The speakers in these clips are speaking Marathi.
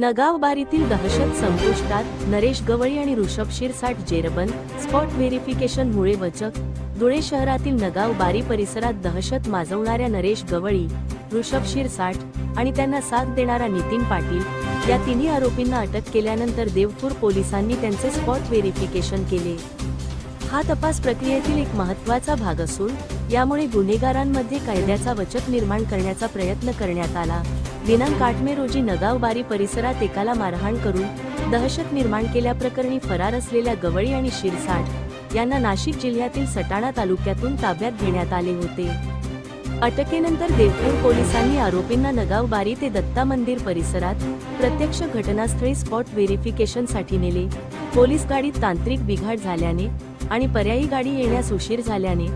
नगावबारीतील दहशत संपुष्टात नरेश गवळी आणि ऋषभ शिरसाट जेरबन स्पॉट व्हेरिफिकेशनमुळे वचक. धुळे शहरातील नगाव बारी परिसरात दहशत माजवणाऱ्या नरेश गवळी ऋषभ शिरसाट आणि त्यांना साथ देणारा नितीन पाटील या तिन्ही आरोपींना अटक केल्यानंतर देवपूर पोलिसांनी त्यांचे स्पॉट व्हेरिफिकेशन केले. हा तपास प्रक्रियेतील एक महत्त्वाचा भाग असून यामुळे गुन्हेगारांमध्ये कायद्याचा वचक निर्माण करण्याचा प्रयत्न करण्यात आला. दिनांक आठ मे रोजी नगावबारी परिसरात एकाला मारहाण करून दहशत निर्माण केल्याप्रकरणी फरार असलेल्या गवळी आणि शिरसाट यांना नाशिक जिल्ह्यातील सटाणा तालुक्यातून ताब्यात घेण्यात आले होते. अटकेनंतर देवपूर पोलिसांनी आरोपींना नगावबारी ते दत्ता मंदिर परिसरात प्रत्यक्ष घटनास्थळी स्पॉट व्हेरिफिकेशनसाठी नेले. पोलीस गाडीत तांत्रिक बिघाड झाल्याने आणि पर्यायी गाडी येण्यास उशीर झाल्याने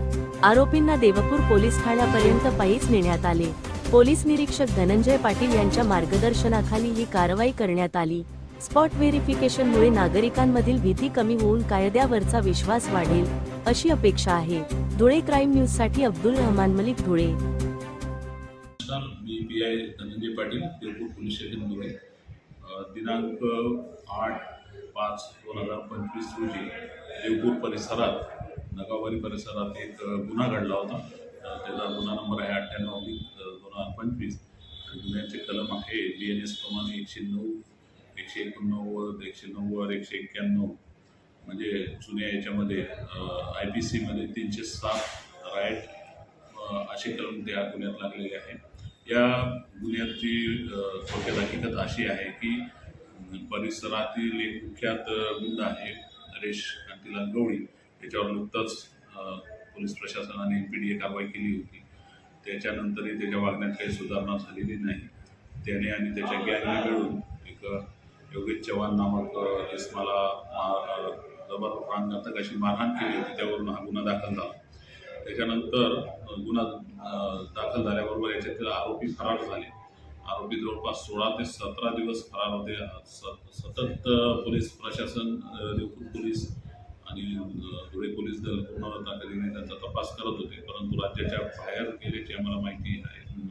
आरोपींना देवपूर पोलीस ठाण्यापर्यंत पायीच नेण्यात आले. पोलीस निरीक्षक धनंजय पाटील यांच्या मार्गदर्शनाखाली ही कारवाई करण्यात आली. स्पॉट व्हेरिफिकेशनमुळे नागरिकांमधील भीती कमी होऊन कायद्यावरचा विश्वास वाढेल अशी अपेक्षा आहे. धुळे क्राईम न्यूजसाठी अब्दुल रहमान मलिक धुळे. मी P I Dhananjay Patil Tirpur police station Dhule. दिनांक आठ पाच दोन हजार पंचवीस रोजी देवपूर परिसरात नगावारी परिसरात एक गुन्हा घडला होता. अ, त्याचा गुन्हा नंबर आहे अठ्ठ्याण्णव पंचवीस गुन्ह्याचे कलम आहे बी एन एस प्रमाणे एकशे नऊ एकशे एकोणनव्वद एकशे नव्वद एकशे एक्क्याण्णव. म्हणजे जुन्या याच्यामध्ये आय पी सीमध्ये तीनशे सात राईट असे कलम त्या गुन्ह्यात लागलेले आहे या गुन्ह्याची अ, थोडक्यात हकीकत अशी आहे की परिसरातील एक कुख्यात अ, गुंड आहे नरेश कांतीलाल गवळी. याच्यावर नुकतंच पोलीस प्रशासनाने पी डी ए कारवाई केली होती. त्याच्यानंतरही त्याच्या वागण्यात काही सुधारणा झालेली नाही. त्याने आणि त्याच्या गॅंगने मिळून एक योगेश चव्हाण नामक इस्माला जबर प्राणघातक अशी मारहाण केली होती. त्यावरून हा गुन्हा दाखल झाला. त्याच्यानंतर गुन्हा दाखल झाल्याबरोबर याच्यातील आरोपी फरार झाले. आरोपी जवळपास सोळा ते सतरा दिवस फरार होते. सतत पोलीस प्रशासन पोलीस आणि धुळे पोलीस दल पूर्ण ताकदीने त्यांचा तपास करत होते परंतु राज्याच्या बाहेर गेल्याची आम्हाला माहिती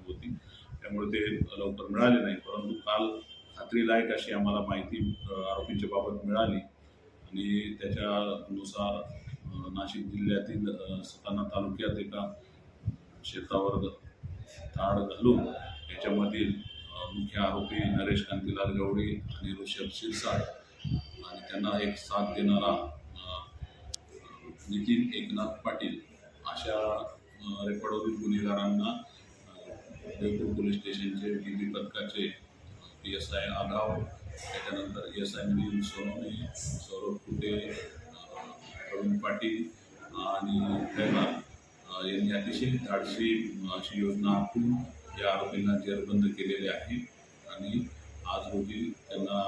होती. त्यामुळे ते लवकर मिळाले नाही. परंतु काल खात्रीलायक अशी आम्हाला माहिती आरोपींच्या बाबत मिळाली. आणि त्याच्यानुसार नाशिक जिल्ह्यातील सताना तालुक्यात एका शेतावर ताड घालून याच्यामधील मुख्य आरोपी नरेश कांतीलाल गवडी आणि ऋषभ शिरसाट आणि त्यांना एक साथ देणारा नितीन एकनाथ पाटील अशा रेकॉर्डवरील गुन्हेगारांना देवपूर पोलीस स्टेशनचे डी बी पथकाचे पी एस आय आगाव त्याच्यानंतर एस आय मिलिंद सोनवणे सौरभ कुटे प्रवीण पाटील आणि कैलार यांनी अतिशय धाडसी अशी योजना आखून या आरोपींना जेरबंद केलेले आहे. आणि आज रोजी त्यांना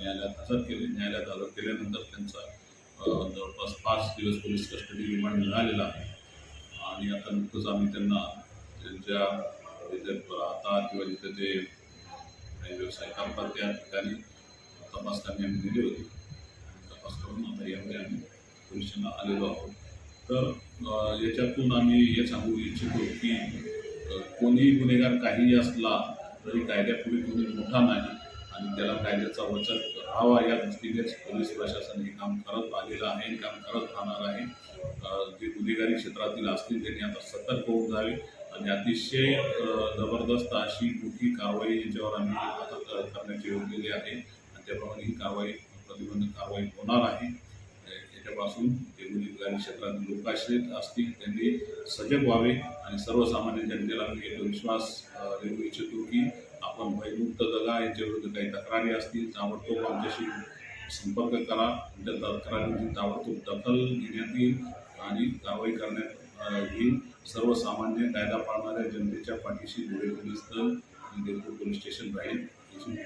न्यायालयात हजर केले न्यायालयात हजर केल्यानंतर त्यांचा जवळपास पाच दिवस पोलीस कस्टडी रिमांड मिळालेला आहे. आणि आता नुकतंच आम्ही त्यांना त्यांच्या जिथे राहतात किंवा जिथे ते काही व्यवसाय करतात त्या ठिकाणी तपास करणे आम्ही दिले होते. तपास करून आता यामध्ये आम्ही पोलिसांना आलेलो आहोत. तर याच्यातून आम्ही हे सांगू इच्छितो की कोणीही गुन्हेगार काहीही असला तरी कायद्यापुढे कोणी मोठा नाही. आणि त्याला कायद्याचा वचन राहावा. या दृष्टीनेच पोलीस प्रशासन हे काम करत आलेलं आहे काम करत राहणार आहे. जे गुन्हेगारी क्षेत्रातील असतील त्यांनी आता सतर्क होऊन जावे. आणि अतिशय जबरदस्त अशी मोठी कारवाई याच्यावर आम्ही आता करण्याची योजलेली आहे. आणि त्याप्रमाणे ही कारवाई प्रतिबंधक कारवाई होणार आहे. याच्यापासून जे गुन्हेगारी क्षेत्रातील लोक आश्रित असतील त्यांनी सजग व्हावे. आणि सर्वसामान्य जनतेला मी विश्वास देऊ इच्छितो की आपण भयमुक्त जगा याच्याविरुद्ध काही तक्रारी असतील ताबडतोब आमच्याशी संपर्क करा. त्या तक्रारींची ताबडतोब दखल घेण्यात येईल आणि कारवाई करण्यात येईल. सर्वसामान्य कायदा पाळणाऱ्या जनतेच्या पाठीशी धुळे पोलीस दल आणि देवपूर पोलीस स्टेशन राहील याची मी